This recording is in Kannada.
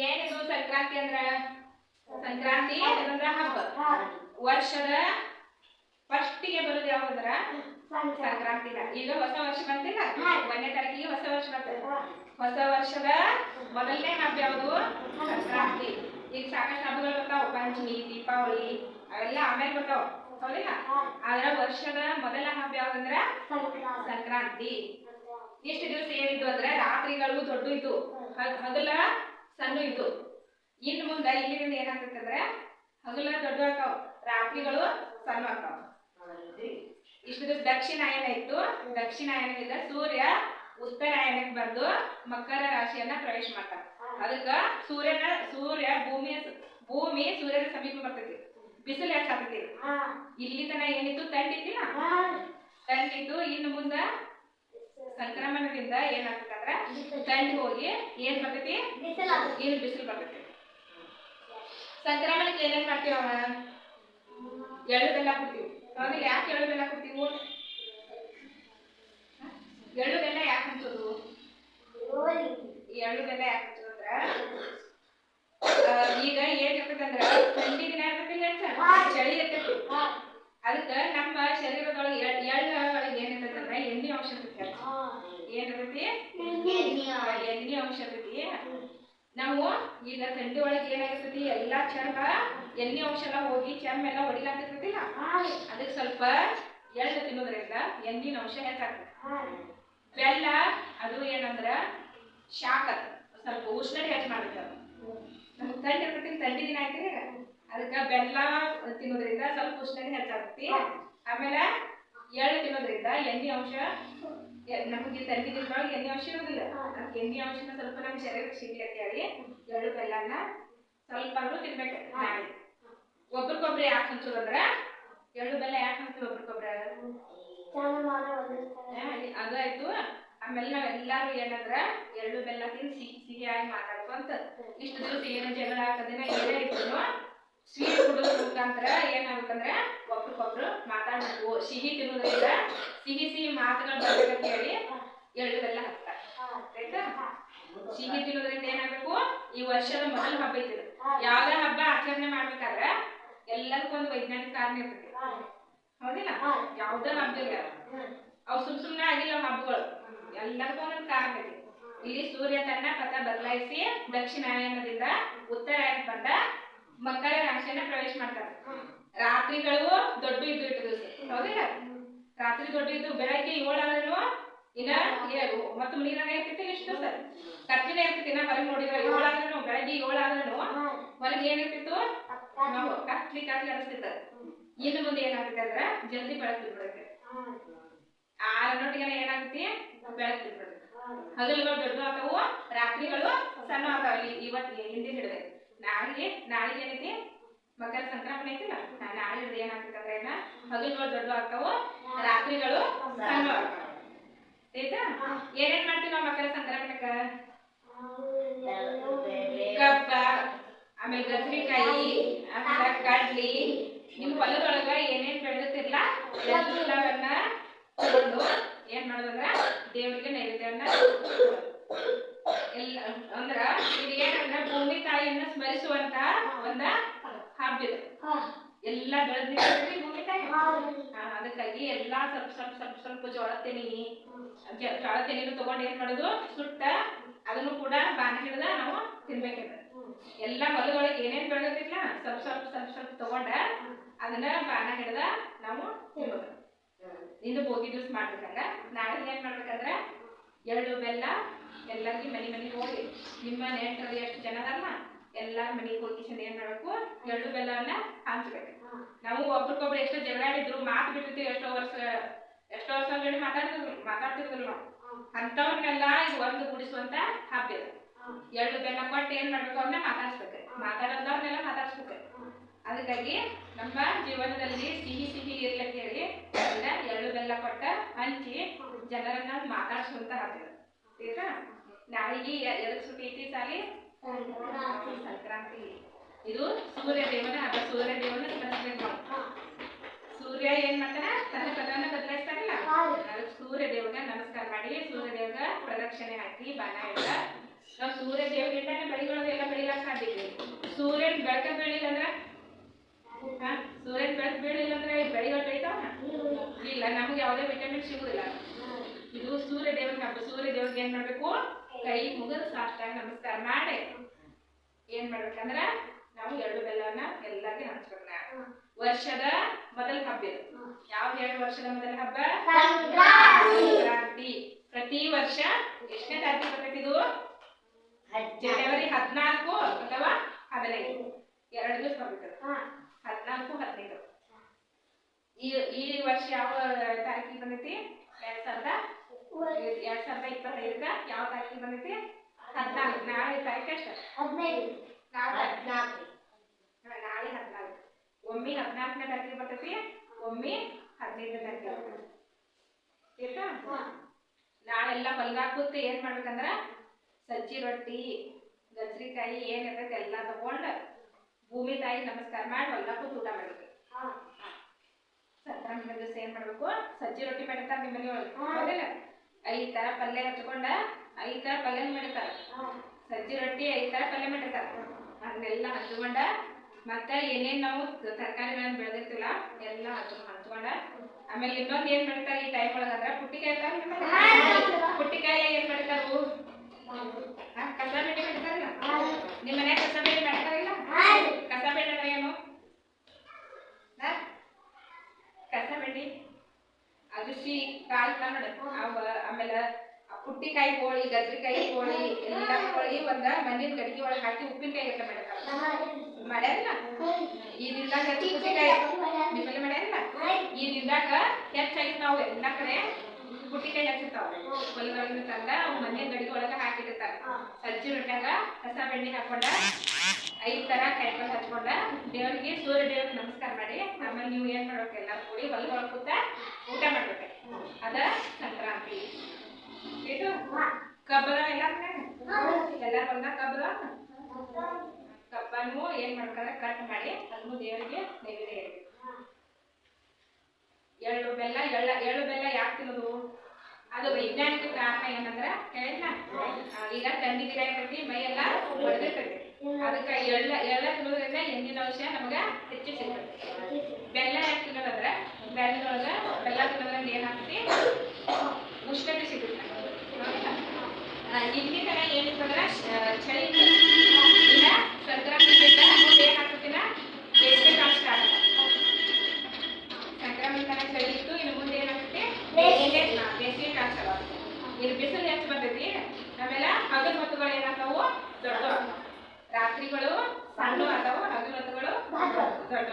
ಏನಿದು ಸಂಕ್ರಾಂತಿ ಅಂದ್ರ? ಸಂಕ್ರಾಂತಿ ಏನಂದ್ರ ಹಬ್ಬ. ವರ್ಷದ ಫಸ್ಟಿಗೆ ಬರೋದು ಯಾವ್ದಂದ್ರ? ಸಂಕ್ರಾಂತಿನ. ಈಗ ಹೊಸ ವರ್ಷ ಬಂತಿಲ್ಲ ಒಂದನೇ ತಾರೀಕಿಗೆ ಹೊಸ ವರ್ಷ ಬರ್ತದೆ ಹೊಸ ವರ್ಷದ ಮೊದಲನೇ ಹಬ್ಬ ಯಾವುದು? ಸಂಕ್ರಾಂತಿ. ಈಗ ಸಾಕಷ್ಟು ಹಬ್ಬಗಳು ಬರ್ತಾವ. ಪಂಚಮಿ ದೀಪಾವಳಿ ಅವೆಲ್ಲ ಆಮೇಲೆ ಬರ್ತಾವ. ಹೌದಿಲ್ಲ? ಆದ್ರ ವರ್ಷದ ಮೊದಲ ಹಬ್ಬ ಯಾವ್ದಂದ್ರ? ಸಂಕ್ರಾಂತಿ. ಇಷ್ಟು ದಿವಸ ಏನಿದ್ದು ಅಂದ್ರೆ ರಾತ್ರಿಗಳು ದೊಡ್ಡ ಹ- ಹಗಲ ಸಣ್ಣ ಇದ್ದು ಇನ್ನು ಮುಂದೆ ಇಲ್ಲಿಂದ ಏನಾಗ್ತೈತಂದ್ರ ಹಗಲ ದೊಡ್ಡ ಆಕಾವ್ ರಾತ್ರಿಗಳು ಸಣ್ಣ ಆಕಾವ್ ಇಷ್ಟು ದಕ್ಷಿಣಾಯನ ಇತ್ತು. ದಕ್ಷಿಣಾಯನದಿಂದ ಸೂರ್ಯ ಉತ್ತರಾಯಣಕ್ಕೆ ಬಂದು ಮಕರ ರಾಶಿಯನ್ನ ಪ್ರವೇಶ ಮಾಡ್ತಾನೆ. ಅದಕ್ಕ ಸೂರ್ಯನ ಸೂರ್ಯ ಭೂಮಿಯ ಭೂಮಿ ಸೂರ್ಯನ ಸಮೀಪ ಬರ್ತೈತಿ. ಬಿಸಿಲು ಹೆಚ್ಚಾಗ್ತೈತಿ ಇಲ್ಲಿ ತನ ಏನಿತ್ತು? ತಂಡಿತ್ತಿಲ್ಲ ತಂಡಿದ್ದು ಇನ್ನು ಮುಂದ ಸಂಕ್ರಮಣದಿಂದ ಏನಾಗ್ತದಂದ್ರ ಗಂಟು ಹೋಗಿ ಏನ್ ಬರ್ತೈತಿ? ಏನು ಬಿಸಿಲು ಬರ್ತೈತಿ? ಸಂಕ್ರಮಣಕ್ಕೆ ಏನೇನ್ ಮಾಡ್ತೀವಿ ಅವ? ಎಳ್ಳು ಬೆಲ್ಲ ಕೊಡ್ತೀವಿ ಹೌದಿಲ್ಲ ಯಾಕೆ ಎಳ್ಳು ಬೆಲ್ಲ ಕೊಡ್ತೀವಿ ಎಳ್ಳು ಬೆಲ್ಲ ಯಾಕೆ ಹಂಚೋದು? ಎಳ್ಳು ಬೆಲ್ಲ ಯಾಕೆ ಅಂದ್ರ ಈಗ ಏನ್ ಇರ್ತೈತಂದ್ರ ಥಂಡಿ ದಿನ ಇರ್ತೈತಿಲ್ಲ ಚಳಿ ಇರ್ತೈತಿ. ಅದಕ್ಕ ನಮ್ಮ ಶರೀರದೊಳಗೆ ಎಳ್- ಎಳ್ಳ ಒಳಗೆ ಏನ್ ಇರ್ತೈತೆ ಅಂದ್ರ ಎಣ್ಣೆ ಅಂಶ ಇರ್ತೈತಿ. ಏನ್ ಇರ್ತೈತಿ? ಎಣ್ಣೆ. ಅಂಶ ಇರುತ್ತೆ. ನಾವು ಈಗ ಥಂಡಿ ಒಳಗೆ ಏನಾಗಿರ್ತೈತಿ? ಎಲ್ಲ ಚರ್ಮ ಎಣ್ಣೆ ಅಂಶ ಎಲ್ಲ ಹೋಗಿ ಚರ್ಮ ಎಲ್ಲ ಹೊಡಿಲಾಗ್ತಿರ್ತೈತಿಲ್ಲ ಅದಕ್ಕೆ ಸ್ವಲ್ಪ ಎಳ್ಳು ತಿನ್ನೋದ್ರಿಂದ ಎಣ್ಣಿನ ಅಂಶ ಹೆಚ್ಚಾಗ್ತದೆ. ಬೆಲ್ಲ ಅದು ಏನಂದ್ರೆ ಶಾಖ. ಸ್ವಲ್ಪ ಉಷ್ಣತೆ ಹೆಚ್ಚು ಮಾಡುತ್ತೆ ಅದು. ನಮ್ಗ್ ಥಂಡಿ ಇರ್ತೈತಿ ಥಂಡಿ ದಿನ ಆಯ್ತು ಅದಕ್ಕೆ ಬೆಲ್ಲ ತಿನ್ನೋದ್ರಿಂದ ಸ್ವಲ್ಪ ಉಷ್ಣತೆ ಹೆಚ್ಚಾಗ್ತೈತಿ. ಆಮೇಲೆ ಎಳ್ಳು ತಿನ್ನೋದ್ರಿಂದ ಎಣ್ಣೆ ಅಂಶ ನಮಗೆ ದಿನದೊಳಗೆ ಎಣ್ಣೆ ಅಂಶ ಇರೋದಿಲ್ಲ. ಎಣ್ಣೆ ಅಂಶನ ಸ್ವಲ್ಪ ನಮ್ಮ ಶರೀರಕ್ಕೆ ಸಿಗ್ಲಿ ಅಂತ ಹೇಳಿ ಎಳ್ಳು ಬೆಲ್ಲನ ಸ್ವಲ್ಪ ಆದ್ರೂ ತಿನ್ಬೇಕು ನಾಳೆ. ಒಬ್ರಿಗೊಬ್ರು ಯಾಕೆ ಹಂಚೋದಂದ್ರ ಎಳ್ಳು ಬೆಲ್ಲ ಯಾಕೆ ಹಂಚ್ತೀವಿ ಒಬ್ರಿಗೊಬ್ರ ಅದಾಯ್ತು. ಆಮೇಲೆ ನಾವೆಲ್ಲಾರು ಏನಂದ್ರ ಎಳ್ಳು ಬೆಲ್ಲ ತಿಂದು ಸಿಹಿ ಸಿಹಿಯಾಗಿ ಮಾತಾಡ್ಕೊಂತ ಇಷ್ಟು ದಿವಸ ಏನ ಜಗಳ ಹಾಕೋದಿನ ಏನೇ ಇದ್ರು ಸ್ವೀಟ್ ಕುಡಿಯೋದ್ರ ಮುಖಾಂತರ ಏನಾಗುತ್ತಂದ್ರ ಒಬ್ರಿಗೊಬ್ರು ಮಾತಾಡ್ಬೇಕು. ಸಿಹಿ ತಿನ್ನೋದ್ರಿಂದ ಸಿಹಿ ಸಿಹಿ ಮಾತುಗಳು ಬರ್ಬೇಕಂತ ಹೇಳಿ ಎಳ್ಳೆಲ್ಲ ಹಾಕ್ತಾರೆ. ಸಿಹಿ ತಿನ್ನೋದ್ರಿಂದ ಏನಾಗಬೇಕು? ಈ ವರ್ಷದ ಮೊದಲ ಹಬ್ಬ ಐತಿ ಇದು. ಯಾವ್ದೇ ಹಬ್ಬ ಆಚರಣೆ ಮಾಡ್ಬೇಕಾದ್ರ ಎಲ್ಲದಕ್ಕೊಂದು ವೈಜ್ಞಾನಿಕ ಕಾರಣ ಇರ್ತೈತಿ ಹೌದಿಲ್ಲ? ಯಾವ್ದೇ ಹಬ್ಬ ಇಲ್ಲ ಅವು ಸುಮ್ ಸುಮ್ನೆ ಆಗಿಲ್ಲ ಅವ್ ಹಬ್ಬಗಳು. ಎಲ್ಲದಕ್ಕೂ ಒಂದೊಂದು ಕಾರಣ ಐತಿ ಇಲ್ಲಿ ಸೂರ್ಯ ತನ್ನ ಪಥ ಬದಲಾಯಿಸಿ ದಕ್ಷಿಣಾಯನದಿಂದ ಉತ್ತರಾಯಣ ಬಂದ ಮಕರ ರಾಶಿಯನ್ನ ಪ್ರವೇಶ ಮಾಡ್ತಾರೆ. ರಾತ್ರಿಗಳು ದೊಡ್ಡ ಇದ್ದು ಇಟ್ಟು ಹೌದಿಲ್ಲ? ರಾತ್ರಿ ದೊಡ್ಡ ಇದ್ದು ಬೆಳಗ್ಗೆ ಏಳಾದ್ರೂ ಇನ್ನ ಮತ್ತು ನೀರಾಗ ಇರ್ತೈತಿ ಇಷ್ಟು ಸರ್. ಖರ್ಚಿನ ಇರ್ತೈತಿ ಇನ್ನ ಹೊರಗೆ ನೋಡಿದ್ರೆ ಏಳಾದ್ರೂ ಬೆಳಗ್ಗೆ ಏಳಾದ್ರೂ ಹೊರಗೆ ಏನಿರ್ತಿತ್ತು ಕತ್ಲಿ ಕತ್ಲಿ ಅನಿಸ್ತಿತ್ತ ಇನ್ನು ಮುಂದೆ ಏನಾಗುತ್ತೆ ಅಂದ್ರ ಜಲ್ದಿ ಬೆಳಕು ಬಿಡುತ್ತೆ ಆರು ಆರನ್ನೊಟ್ಟಿಗೆ ಏನಾಗುತ್ತೆ? ಬೆಳಕು ಬಿಡುತ್ತೆ ಹಗಲುಗಳು ದೊಡ್ಡ ಆತಾವು ರಾತ್ರಿಗಳು ಸಣ್ಣ ಆಗ್ತಾವ ಇವತ್ತು ಹಿಂದಿನ ಹಿಡಿದೆ. ನಾಳೆಗೆ ನಾಳೆಗೆ ಏನೈತಿ ಮಕರ ಸಂಕ್ರಮಣ ಐತಿಲ್ಲ ನಾಳೆ ಏನಾಗ್ತೈತೆ ಏನ? ಹಗಲುಗಳು ದೊಡ್ಡ ಆಗ್ತಾವ? ರಾತ್ರಿಗಳು ಸಣ್ಣ ಆಯ್ತಾ? ಏನೇನ್ ಮಾಡ್ತೀವಿ ನಾವು ಮಕರ ಸಂಕ್ರಮಣಕ್ಕ ಕಬ್ಬ, ಆಮೇಲೆ ಗಜರಿಕಾಯಿ ಆಮೇಲೆ ಕಡ್ಲಿ. ನಿಮ್ ಹೊಲದೊಳಗ ಏನೇನ್ ಬೆಳೆದಿರ್ತಿರ್ಲ ಎಲ್ಲವನ್ನ ಏನ್ ಮಾಡೋದಂದ್ರ ದೇವ್ರಿಗೆ ನೈವೇದ್ಯವನ್ನ. ಎಲ್ಲ ಅಂದ್ರ ಇದು ಏನಂದ್ರ ಭೂಮಿ ತಾಯಿಯನ್ನ ಸ್ಮರಿಸುವಂತ ಒಂದ ಹಬ್ಬ ಇದು. ಎಲ್ಲ ಬೆಳೆದಿರ್ತೈತಿ ಭೂಮಿ ತಾಯಿ ಅದಕ್ಕಾಗಿ ಎಲ್ಲಾ ಸ್ವಲ್ಪ ಸ್ವಲ್ಪ ಸ್ವಲ್ಪ ಸ್ವಲ್ಪ ಜೋಳ ತೆನಿ. ಜೋಳ ತೆನಿನು ತಗೊಂಡ್ ಏನ್ ಮಾಡೋದು? ಸುಟ್ಟ ಅದನ್ನು ಕೂಡ ಬಾನ ಹಿಡ್ದ ನಾವು ತಿನ್ಬೇಕಿದೆ. ಎಲ್ಲಾ ಹೊಲದೊಳಗೆ ಏನೇನ್ ಬೆಳೆದಿರ್ತಿಲ್ಲ ಸ್ವಲ್ಪ ಸ್ವಲ್ಪ ಸ್ವಲ್ಪ ಸ್ವಲ್ಪ ತಗೊಂಡ ಅದನ್ನ ಬಾನ ಹಿಡ್ದ ನಾವು ತಿನ್ಬೇಕು. ಇಂದು ಭೋಗಿ ದಿವಸ ಮಾಡ್ಬೇಕಂಗ? ನಾಳೆ ಏನ್ ಮಾಡ್ಬೇಕಂದ್ರ? ಎಳ್ಳು ಬೆಲ್ಲ, ಎಲ್ಲರಿಗೆ ಮನೆ ಮನೆಗೆ ಹೋಗಿ. ನಿಮ್ಮ ನೆಂಟರು ಎಷ್ಟು ಜನ ಅದಲ್ಲ ಎಲ್ಲ ಮನೆಗೆ ಹೋಗಿ ಚೆಂದ ಏನ್ ಮಾಡ್ಬೇಕು? ಎಳ್ಳು ಬೆಲ್ಲವನ್ನ ಹಂಚ್ಬೇಕು. ನಾವು ಒಬ್ರಿಗೊಬ್ರು ಎಷ್ಟೋ ಜಗಳಾಡಿದ್ರು, ಮಾತು ಬಿಟ್ಟಿರ್ತೀವಿ, ಎಷ್ಟೋ ವರ್ಷ ಎಷ್ಟೋ ವರ್ಷ ಹೇಳಿ ಮಾತಾಡ್ತಿದ್ರು ಮಾತಾಡ್ತಿರ್ದಿಲ್ಲ ನಾವು. ಅಂಥವ್ರನ್ನೆಲ್ಲ ಇದು ಒಂದು ಗುಡಿಸುವಂತ ಹಬ್ಬ ಇದು. ಎಳ್ಳು ಬೆಲ್ಲ ಕೊಟ್ಟು ಏನ್ ಮಾಡ್ಬೇಕು, ಅವ್ರನ್ನ ಮಾತಾಡ್ಸ್ಬೇಕು. ಮಾತಾಡೋದವ್ರನ್ನೆಲ್ಲ ಮಾತಾಡ್ಸ್ಬೇಕು. ಅದಕ್ಕಾಗಿ ನಮ್ಮ ಜೀವನದಲ್ಲಿ ಸಿಹಿ ಸಿಹಿ ಇರ್ಲಿಕ್ಕೆ ಹೇಳಿ ಅದನ್ನ ಎಳ್ಳು ಬೆಲ್ಲ ಕೊಟ್ಟ ಹಂಚಿ ಜನರನ್ನ ಮಾತಾಡ್ಸುವಂತ ಹಾಕಿದ್ರು. ಆಯ್ತಾ? ನಾಳೆಗೆ ಎದಕ್ ಸುಟ್ಟಿ ಐತಿ ಸಾಲಿ? ಸಂಕ್ರಾಂತಿ. ಇದು ಸೂರ್ಯ ದೇವನ ಹಬ್ಬ. ಸೂರ್ಯ ದೇವನ ಸೂರ್ಯ ಏನ್ ಮಾಡ್ತಾನ? ತನ್ನ ಪದವನ್ನ ಬದಲಾಯಿಸ್ತಾರಲ್ಲ ಅದಕ್ಕೆ ಸೂರ್ಯ ದೇವಗ ನಮಸ್ಕಾರ ಮಾಡಿ, ಸೂರ್ಯ ದೇವಗ ಪ್ರದಕ್ಷಿಣೆ ಹಾಕಿ, ಬಾಣ ಎಲ್ಲ. ನಾವು ಸೂರ್ಯ ದೇವರಿಂದಾನೆ ಬೆಳೆಗಳು ಎಲ್ಲ ಬೆಳಿಲಾಕ ಸಾಧ್ಯ ಸೂರ್ಯನ ಬೆಳಕ ಬೆಳಿಲ್ಲ ಅಂದ್ರೆ ಹಾ ಸೂರ್ಯನ ಬೆಳಕು ಬೀಳಿಲ್ಲ ಅಂದ್ರೆ ಬೆಳೆಗಳು ಬೆಳಿತಾವ ಇಲ್ಲ ನಮ್ಗೆ ಸಿಗುದಿಲ್ಲ. ಇದು ಸೂರ್ಯ ದೇವನ ಹಬ್ಬ ಸೂರ್ಯ ದೇವ್ರಿಗೆ ಏನ್ ಮಾಡ್ಬೇಕು? ಕೈ ಮುಗಿದು ಸಾಷ್ಟಾಂಗ ನಮಸ್ಕಾರ ಮಾಡಿ. ಏನ್ ಮಾಡ್ಬೇಕಂದ್ರ ನಾವು ಎರಡು ಬೆಲ್ಲವನ್ನ ಎಲ್ಲರಿಗೆ ಹಂಚ್ಬೇಕು ವರ್ಷದ ಮೊದಲ ಹಬ್ಬ ಇದು. ಯಾವ್ದು ಎರಡು ವರ್ಷದ ಮೊದಲ ಹಬ್ಬ? ಸಂಕ್ರಾಂತಿ. ಪ್ರತಿ ವರ್ಷ ಎಷ್ಟನೇ ತಾರೀಕು ಬರ್ತೈತಿ ಇದು? ಜನವರಿ ಹದಿನಾಲ್ಕು ಅಥವಾ ಹದಿನೈದು. ಎರಡು ದಿವಸ ಹದಿನೈದು ಈ ಈ ವರ್ಷ ಯಾವ ತಾರೀಕಿಗೆ ಬಂದೈತಿ? ಎರಡ್ ಸಾವಿರದ ಎರಡ್ ಸಾವಿರದ ಇಪ್ಪತ್ತೈದಕ್ಕ ಯಾವ ತಾರೀಕಿಗೆ ಬಂದೈತಿ? ಹದಿನಾಲ್ಕು. ನಾಳೆ ತಾರೀಕು ಅಷ್ಟ. ನಾಳೆ ಹದಿನಾಲ್ಕು ನಾಳೆ ಹದಿನಾಲ್ಕು. ಒಮ್ಮೆ ಹದಿನಾಲ್ಕನೇ ತಾರೀಕಿಗೆ ಬರ್ತೈತಿ. ಒಮ್ಮೆ ಹದಿನೈದನೇ ತಾರೀಕಿಗೆ ಬರ್ತೈತಿ. ನಾಳೆಲ್ಲ ಹೊಲ್ದಾಗ ಕೂತು ಏನ್ ಮಾಡ್ಬೇಕಂದ್ರ ಸಜ್ಜಿ ರೊಟ್ಟಿ ಗಜ್ರಿಕಾಯಿ ಏನು ಇರ್ತೈತಿ ಎಲ್ಲ ತಗೊಂಡು ಭೂಮಿ ತಾಯಿ ನಮಸ್ಕಾರ ಮಾಡಿ ಮಾಡ್ಬೇಕು ಸಂಕ್ರಾಂತಿ ಜೊತೆ ಏನ್ ಮಾಡ್ಬೇಕು. ಸಜ್ಜಿ ರೊಟ್ಟಿ ಮಾಡಿರ್ತಾರ ನಿಮ್ಮ ಹೌದಿಲ್ಲ ಐದ್ ತರ ಪಲ್ಯ ಹಚ್ಕೊಂಡ ಐದ್ ತರ ಪಲ್ಯ ಮಾಡಿರ್ತಾರ. ಸಜ್ಜಿ ರೊಟ್ಟಿ ಐದ್ ತರ ಪಲ್ಯ ಮಾಡಿರ್ತಾರ. ಅದನ್ನೆಲ್ಲ ಹಚ್ಕೊಂಡ ಮತ್ತೆ ಏನೇನ್ ನಾವು ತರಕಾರಿಗಳನ್ನ ಬೆಳೆದಿರ್ತಿಲ್ಲ ಎಲ್ಲ ಹಚ್ಕೊಂಡ್ ಆಮೇಲೆ ಇನ್ನೊಂದ್ ಏನ್ ಮಾಡ್ತಾರ ಈ ಟೈಮ್ ಒಳಗಂದ್ರ ಪುಟ್ಟಿಕಾಯಿ ನಿಮ್ಮ? ಪುಟ್ಟಿಕಾಯಿ ಏನ್ ಮಾಡ್ತಾರು ಕಸ ಮಾಡ್ತಾರಲ್ಲ ನಿಮ್ಮ ಮನ್ಯಾಗ ಕಸ ಬೇಳೆ ಮಾಡ್ತಾರಿಲ್ಲ? ಕಸ ಅಂದ್ರೆ ಏನು? ಅಗಸಿ ಕಾಳು ಕನ್ನಡ ಅವ ಆಮೇಲೆ ಪುಟ್ಟಿಕಾಯಿ ಹೋಳಿ ಗಜ್ರಿಕಾಯಿ ಹೋಳಿ ಎಲ್ಲ ಹೋಳಿ ಒಂದ ಮಣ್ಣಿನ ಗಡಿಗೆ ಒಳಗೆ ಹಾಕಿ ಉಪ್ಪಿನಕಾಯಿ ಗಟ್ಟ ಮಾಡ್ಯಾರ ಮಾಡ್ಯಾರಿಲ್ಲ? ಈ ದಿನದಾಗ ಪುಟ್ಟಿಕಾಯಿ ನಿಮ್ಮಲ್ಲಿ ಮಾಡ್ಯಾರಲ್ಲ? ಈ ದಿನದಾಗ ಹೆಚ್ಚಾಗಿ ನಾವು ಎಲ್ಲ ಕಡೆ ಪುಟ್ಟಿಕಾಯಿ ಹಚ್ಚಿರ್ತಾವ ಹೊಲದೊಳಗಿನ ತಂದ ಅವು ಮನೆ ಗಡಿಗೆ ಒಳಗೆ ಹಾಕಿರ್ತಾರ ಸಜ್ಜಿ ರೊಟ್ಟಾಗ ಕಸ ಬೆಣ್ಣೆ ಹಾಕೊಂಡ ಐದ್ ತರ ಕಾಯಿಪಲ್ಲೆ ಹಚ್ಕೊಂಡ ದೇವರಿಗೆ ಸೂರ್ಯ ದೇವ್ರಿಗೆ ನಮಸ್ಕಾರ ಮಾಡಿ ಆಮೇಲೆ ನೀವು ಏನ್ ಮಾಡ್ಬೇಕು ಎಲ್ಲ ಕೂಡಿ ಹೊಲದೊಳಗೆ ಕೂತ ಊಟ ಮಾಡ್ಬೇಕು. ಅದ ಸಂಕ್ರಾಂತಿ. ಇದು ಕಬ್ಬದ ಎಲ್ಲಾರ ಬಂದ ಎಲ್ಲಾರ ಕಬ್ಬರ? ಕಬ್ಬದ ಕಬ್ಬನ್ನು ಏನ್ ಮಾಡ್ಬೇಕಂದ್ರೆ ಕಟ್ ಮಾಡಿ ಅದನ್ನು ದೇವರಿಗೆ ನೈವೇದ್ಯ ಎಳ್ಳು ಬೆಲ್ಲ ಎಳ್ಳ ಎಳ್ಳು ಬೆಲ್ಲ ಯಾಕೆ ತಿನ್ನೋದು? ಅದು ವೈಜ್ಞಾನಿಕ ಕಾರಣ ಏನಂದ್ರ ಹೇಳಿದ್ನ ಈಗ ಗಿಡ ಇರ್ತೈತಿ ಮೈ ಎಲ್ಲ ಒಡೆದಿರ್ತೈತಿ ಅದಕ್ಕೆ ಎಳ್ಳ ಎಳ್ಳ ತಿನ್ನೋದ್ರಿಂದ ಎಂದಿನ ಅಂಶ ನಮಗ ಹೆಚ್ಚು ಸಿಗ್ತದೆ. ಬೆಲ್ಲ ಯಾಕೆ ತಿನ್ನೋದಂದ್ರ, ಬೆಲ್ಲದೊಳಗ ಬೆಲ್ಲ ತಿನ್ನೋದ್ರಿಂದ ಏನಾಗ್ತೈತಿ ಉಷ್ಣತೆ ಸಿಗುತ್ತೆ. ದಿನ ಏನಿತ್ತಂದ್ರ ಚಳಿ ಇಲ್ಲಿ ಬಿಸಿಲು ಹೆಚ್ಚು ಬರ್ತೈತಿ ಆಮೇಲೆ ಹೊತ್ತುಗಳು ಏನಾಗ್ತಾವು? ದೊಡ್ಡ ರಾತ್ರಿಗಳು ಸಣ್ಣ ಆಗ್ತಾವ. ಹಗಲೊತ್ತುಗಳು ದೊಡ್ಡ